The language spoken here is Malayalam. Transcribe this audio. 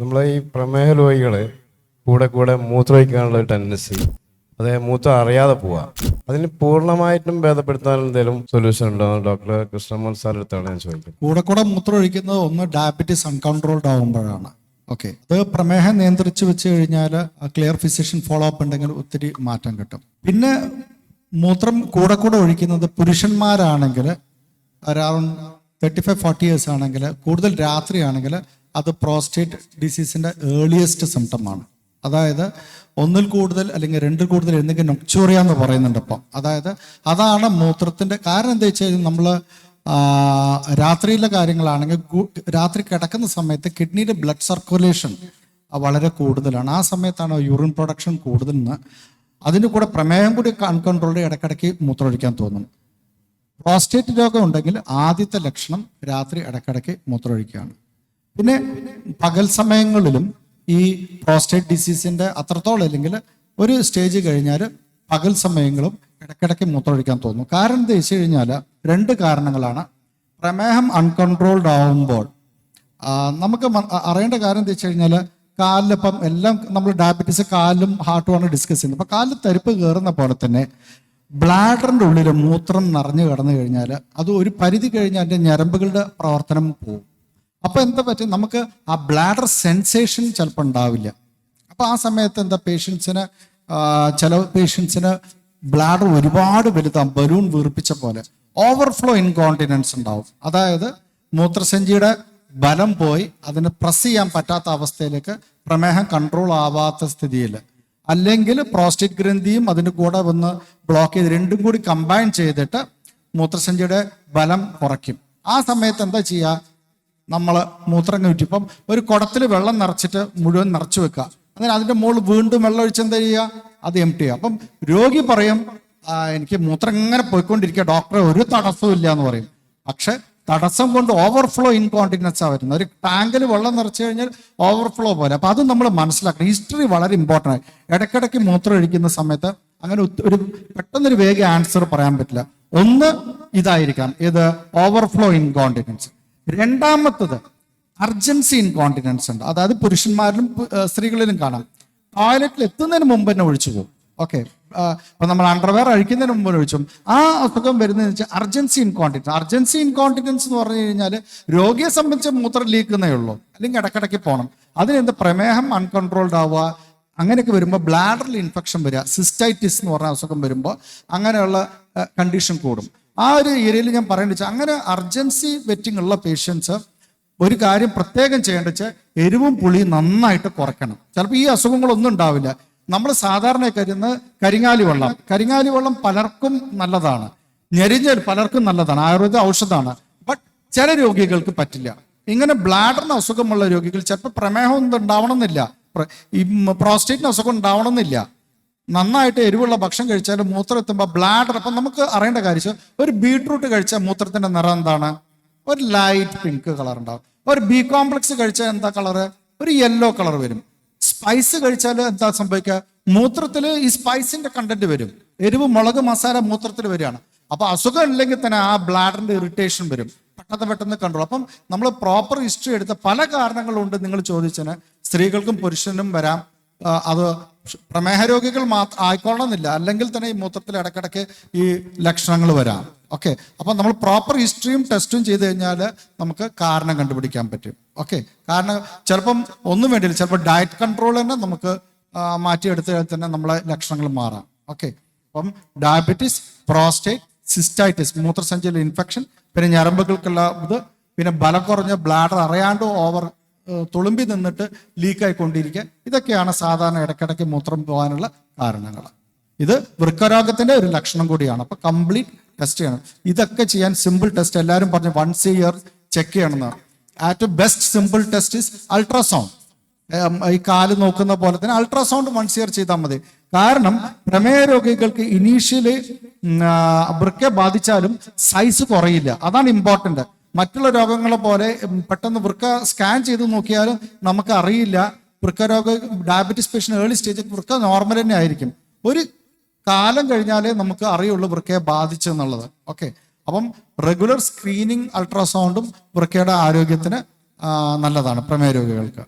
നമ്മളെ ഈ പ്രമേഹ രോഗികൾ കൂടെ കൂടെ മൂത്രമൊഴിക്കാനുള്ള ടെൻഡൻസി അതെ മൂത്രം അറിയാതെ പോവാ. അതിന് പൂർണമായിട്ടും ഭേദപ്പെടുത്താൻ എന്തെങ്കിലും സൊല്യൂഷൻ ഉണ്ടോ? ഡോക്ടർ കൃഷ്ണമോഹൻ സാർ അടുത്താണ് ഞാൻ ചോദിക്കുന്നത്. കൂടെ കൂടെ മൂത്രം ഒഴിക്കുന്നത് ഒന്ന് ഡയബറ്റീസ് അൺകൺട്രോൾഡ് ആകുമ്പോഴാണ് ഓക്കെ അത് പ്രമേഹം നിയന്ത്രിച്ച് വെച്ച് കഴിഞ്ഞാൽ ക്ലിയർ ഫിസിഷ്യൻ ഫോളോ അപ്പ് ഉണ്ടെങ്കിൽ ഒത്തിരി മാറ്റം കിട്ടും. പിന്നെ മൂത്രം കൂടെ കൂടെ ഒഴിക്കുന്നത് പുരുഷന്മാരാണെങ്കിൽ around thirty five forty years ആണെങ്കിൽ കൂടുതൽ രാത്രിയാണെങ്കിൽ അത് പ്രോസ്റ്റേറ്റ് ഡിസീസിന്റെ ഏർലിയസ്റ്റ് സിംറ്റം ആണ്. അതായത് ഒന്നിൽ കൂടുതൽ അല്ലെങ്കിൽ രണ്ടിൽ കൂടുതൽ എന്തെങ്കിലും നൊക്ചോറിയ എന്ന് പറയുന്നുണ്ട് ഇപ്പം. അതായത് അതാണ് മൂത്രത്തിന്റെ കാരണം എന്താ വെച്ച് കഴിഞ്ഞാൽ നമ്മൾ രാത്രിയിലെ കാര്യങ്ങളാണെങ്കിൽ രാത്രി കിടക്കുന്ന സമയത്ത് കിഡ്നിയുടെ ബ്ലഡ് സർക്കുലേഷൻ വളരെ കൂടുതലാണ്. ആ സമയത്താണ് യൂറിൻ പ്രൊഡക്ഷൻ കൂടുതലെന്ന് അതിന് കൂടെ പ്രമേഹം കൂടി അൺകൺട്രോൾഡ് ഇടയ്ക്കിടയ്ക്ക് മൂത്രമൊഴിക്കാൻ തോന്നും. പ്രോസ്റ്റേറ്റ് രോഗം ഉണ്ടെങ്കിൽ ആദ്യത്തെ ലക്ഷണം രാത്രി ഇടയ്ക്കിടയ്ക്ക് മൂത്രമൊഴിക്കുകയാണ്. പിന്നെ പകൽ സമയങ്ങളിലും ഈ പ്രോസ്റ്റേറ്റ് ഡിസീസിന്റെ അത്രത്തോളം അല്ലെങ്കിൽ ഒരു സ്റ്റേജ് കഴിഞ്ഞാൽ പകൽ സമയങ്ങളും ഇടയ്ക്കിടയ്ക്ക് മൂത്രമൊഴിക്കാൻ തോന്നും. കാരണം എന്താ വെച്ച് കഴിഞ്ഞാൽ രണ്ട് കാരണങ്ങളാണ്. പ്രമേഹം അൺകൺട്രോൾഡ് ആവുമ്പോൾ നമുക്ക് അറിയേണ്ട കാര്യം എന്താ വെച്ച് കഴിഞ്ഞാൽ കാലിലിപ്പം എല്ലാം നമ്മൾ ഡയബറ്റീസ് കാലും ഹാർട്ടുമാണ് ഡിസ്കസ് ചെയ്യുന്നത്. അപ്പം കാലിൽ തരിപ്പ് കയറുന്ന പോലെ തന്നെ ബ്ലാഡറിന്റെ ഉള്ളിൽ മൂത്രം നിറഞ്ഞു കിടന്നു കഴിഞ്ഞാൽ അത് ഒരു പരിധി കഴിഞ്ഞാൽ അതിന്റെ ഞരമ്പുകളുടെ പ്രവർത്തനം പോകും അപ്പൊ എന്താ പറ്റും? നമുക്ക് ആ ബ്ലാഡർ സെൻസേഷൻ ചിലപ്പോൾ ഉണ്ടാവില്ല. അപ്പോൾ ആ സമയത്ത് എന്താ പേഷ്യൻസിന് ചില പേഷ്യൻസിന് ബ്ലാഡർ ഒരുപാട് വലുതാ ബലൂൺ വീർപ്പിച്ച പോലെ. ഓവർഫ്ലോ ഇൻകോണ്ടിനൻസ് ഉണ്ടാവും. അതായത് മൂത്രസഞ്ചിയുടെ ബലം പോയി അതിന് പ്രസ് ചെയ്യാൻ പറ്റാത്ത അവസ്ഥയിലേക്ക് പ്രമേഹം കൺട്രോൾ ആവാത്ത സ്ഥിതിയിൽ. അല്ലെങ്കിൽ പ്രോസ്റ്റേറ്റ് ഗ്രന്ഥിയും അതിന്റെ കൂടെ വന്ന് ബ്ലോക്ക് ചെയ്ത് രണ്ടും കൂടി കമ്പൈൻ ചെയ്തിട്ട് മൂത്രസഞ്ചിയുടെ ബലം കുറയ്ക്കും. ആ സമയത്ത് എന്താ ചെയ്യുക നമ്മൾ മൂത്രം കയറ്റി. ഇപ്പം ഒരു കുടത്തിൽ വെള്ളം നിറച്ചിട്ട് മുഴുവൻ നിറച്ചു വെക്കുക. അങ്ങനെ അതിന്റെ മുകളിൽ വീണ്ടും വെള്ളം ഒഴിച്ച് എന്താ ചെയ്യുക? അത് എം ടി അപ്പം രോഗി പറയും എനിക്ക് മൂത്രം ഇങ്ങനെ പോയിക്കൊണ്ടിരിക്കുക. ഡോക്ടറെ ഒരു തടസ്സവും ഇല്ല എന്ന് പറയും. പക്ഷെ തടസ്സം കൊണ്ട് ഓവർഫ്ലോ ഇൻകോണ്ടിനൻസ് ആ വരുന്നത്. ഒരു ടാങ്കിൽ വെള്ളം നിറച്ചു കഴിഞ്ഞാൽ ഓവർഫ്ലോ പോലെ. അപ്പൊ അത് നമ്മൾ മനസ്സിലാക്കണം. ഹിസ്റ്ററി വളരെ ഇമ്പോർട്ടന്റ് ഇടയ്ക്കിടയ്ക്ക് മൂത്രം ഒഴിക്കുന്ന സമയത്ത് അങ്ങനെ ഒരു പെട്ടെന്നൊരു വേഗ ആൻസർ പറയാൻ പറ്റില്ല. ഒന്ന് ഇതായിരിക്കാം ഇത് ഓവർഫ്ലോ ഇൻകോണ്ടിനൻസ് രണ്ടാമത്തത് അർജൻസി ഇൻകോണ്ടിനൻസ് ഉണ്ട്. അതായത് പുരുഷന്മാരിലും സ്ത്രീകളിലും കാണാം. ടോയ്ലറ്റിൽ എത്തുന്നതിന് മുമ്പ് തന്നെ ഒഴിച്ചു പോകും. ഓക്കെ അപ്പൊ നമ്മൾ അണ്ടർവെയർ അഴിക്കുന്നതിന് മുമ്പ് ഒഴിച്ചു ആ അസുഖം വരുന്നതെന്ന് വെച്ചാൽ അർജൻസി ഇൻകോണ്ടിനൻസ് അർജൻസി ഇൻകോണ്ടിനൻസ് എന്ന് പറഞ്ഞു കഴിഞ്ഞാൽ രോഗിയെ സംബന്ധിച്ച് മൂത്രം ലീക്കുന്നേ ഉള്ളൂ. അല്ലെങ്കിൽ ഇടക്കിടയ്ക്ക് പോകണം അതിനെന്ത് പ്രമേഹം അൺകൺട്രോൾഡ് ആവുക അങ്ങനെയൊക്കെ വരുമ്പോൾ ബ്ലാഡറിൽ ഇൻഫെക്ഷൻ വരിക സിസ്റ്റൈറ്റിസ് എന്ന് പറഞ്ഞ അസുഖം വരുമ്പോൾ അങ്ങനെയുള്ള കണ്ടീഷൻ കൂടും. ആ ഒരു ഏരിയയിൽ ഞാൻ പറയേണ്ടത് അങ്ങനെ അർജൻസി വെറ്റിംഗ് ഉള്ള പേഷ്യൻസ് ഒരു കാര്യം പ്രത്യേകം ചെയ്യേണ്ട വെച്ചാൽ എരിവും പുളിയും നന്നായിട്ട് കുറയ്ക്കണം. ചിലപ്പോൾ ഈ അസുഖങ്ങളൊന്നും ഉണ്ടാവില്ല. നമ്മൾ സാധാരണ കരുന്ന് കരിങ്ങാലി വെള്ളം. കരിങ്ങാലി വെള്ളം പലർക്കും നല്ലതാണ്. ഞെരിഞ്ഞൽ പലർക്കും നല്ലതാണ്. ആയുർവേദ ഔഷധമാണ്. ബട്ട് ചില രോഗികൾക്ക് പറ്റില്ല. ഇങ്ങനെ ബ്ലാഡറിന് അസുഖമുള്ള രോഗികൾ ചിലപ്പോൾ പ്രമേഹം ഉണ്ടാവണമെന്നില്ല. ഈ പ്രോസ്റ്റേറ്റിന് അസുഖം ഉണ്ടാവണമെന്നില്ല. നന്നായിട്ട് എരിവുള്ള ഭക്ഷണം കഴിച്ചാൽ മൂത്രം എത്തുമ്പോൾ ബ്ലാഡർ അപ്പം നമുക്ക് അറിയേണ്ട കാര്യം ഒരു ബീട്രൂട്ട് കഴിച്ചാൽ മൂത്രത്തിന്റെ നിറം എന്താണ്? ഒരു ലൈറ്റ് പിങ്ക് കളർ ഉണ്ടാവും. ഒരു ബി കോംപ്ലക്സ് കഴിച്ചാൽ എന്താ കളർ ഒരു യെല്ലോ കളർ വരും. സ്പൈസ് കഴിച്ചാൽ എന്താ സംഭവിക്കുക? മൂത്രത്തിൽ ഈ സ്പൈസിന്റെ കണ്ടന്റ് വരും. എരിവ് മുളക് മസാല മൂത്രത്തിൽ വരികയാണ്. അപ്പൊ അസുഖം ഇല്ലെങ്കിൽ തന്നെ ആ ബ്ലാഡറിന്റെ ഇറിറ്റേഷൻ വരും. പെട്ടെന്ന് പെട്ടെന്ന് കൺട്രോൾ അപ്പം നമ്മൾ പ്രോപ്പർ ഹിസ്റ്ററി എടുത്ത പല കാരണങ്ങളുണ്ട് നിങ്ങൾ ചോദിച്ചതിന്. സ്ത്രീകൾക്കും പുരുഷനും വരാം. അത് പ്രമേഹ രോഗികൾ മാത്രം ആയിക്കൊള്ളണമെന്നില്ല. അല്ലെങ്കിൽ തന്നെ ഈ മൂത്രത്തിൽ ഇടക്കിടക്ക് ഈ ലക്ഷണങ്ങൾ വരാം. ഓക്കെ അപ്പം നമ്മൾ പ്രോപ്പർ ഹിസ്റ്ററിയും ടെസ്റ്റും ചെയ്ത് കഴിഞ്ഞാൽ നമുക്ക് കാരണം കണ്ടുപിടിക്കാൻ പറ്റും. ഓക്കെ കാരണം ചിലപ്പം ഒന്നും വേണ്ടിയില്ല. ചിലപ്പോൾ ഡയറ്റ് കൺട്രോൾ തന്നെ നമുക്ക് മാറ്റിയെടുത്ത് തന്നെ നമ്മളെ ലക്ഷണങ്ങൾ മാറാം. ഓക്കെ അപ്പം ഡയബറ്റീസ് പ്രോസ്റ്റേറ്റ് സിസ്റ്റൈറ്റിസ് മൂത്രസഞ്ചിയിലെ ഇൻഫെക്ഷൻ പിന്നെ ഞരമ്പുകൾക്കുള്ള ഇത് പിന്നെ ബലം കുറഞ്ഞ ബ്ലാഡർ അറിയാണ്ട് ഓവർ തുളുമ്പി നിന്നിട്ട് ലീക്കായിക്കൊണ്ടിരിക്കുക. ഇതൊക്കെയാണ് സാധാരണ ഇടയ്ക്കിടയ്ക്ക് മൂത്രം പോകാനുള്ള കാരണങ്ങൾ. ഇത് വൃക്കരോഗത്തിന്റെ ഒരു ലക്ഷണം കൂടിയാണ്. അപ്പൊ കംപ്ലീറ്റ് ടെസ്റ്റ് ചെയ്യണം. ഇതൊക്കെ ചെയ്യാൻ സിമ്പിൾ ടെസ്റ്റ് എല്ലാവരും പറഞ്ഞു വൺസ് ഇയർ ചെക്ക് ചെയ്യണം at best simple test is ultrasound ഈ കാൽ നോക്കുന്ന പോലെ തന്നെ അൾട്രാസൗണ്ട് വൺസ് ഇയർ ചെയ്താൽ മതി. കാരണം പ്രമേയ രോഗികൾക്ക് ഇനീഷ്യലി വൃക്ക ബാധിച്ചാലും സൈസ് കുറയില്ല. അതാണ് ഇമ്പോർട്ടന്റ് മറ്റുള്ള രോഗങ്ങളെ പോലെ പെട്ടെന്ന് വൃക്ക സ്കാൻ ചെയ്ത് നോക്കിയാലും നമുക്ക് അറിയില്ല. വൃക്ക രോഗ ഡയബറ്റീസ് പേഷ്യൻ ഏർലി സ്റ്റേജിൽ വൃക്ക നോർമൽ തന്നെ ആയിരിക്കും. ഒരു കാലം കഴിഞ്ഞാലേ നമുക്ക് അറിയുള്ളൂ വൃക്കയെ ബാധിച്ചെന്നുള്ളത് ഓക്കെ അപ്പം റെഗുലർ സ്ക്രീനിങ് അൾട്രാസൗണ്ടും വൃക്കയുടെ ആരോഗ്യത്തിന് നല്ലതാണ് പ്രമേയ രോഗികൾക്ക്.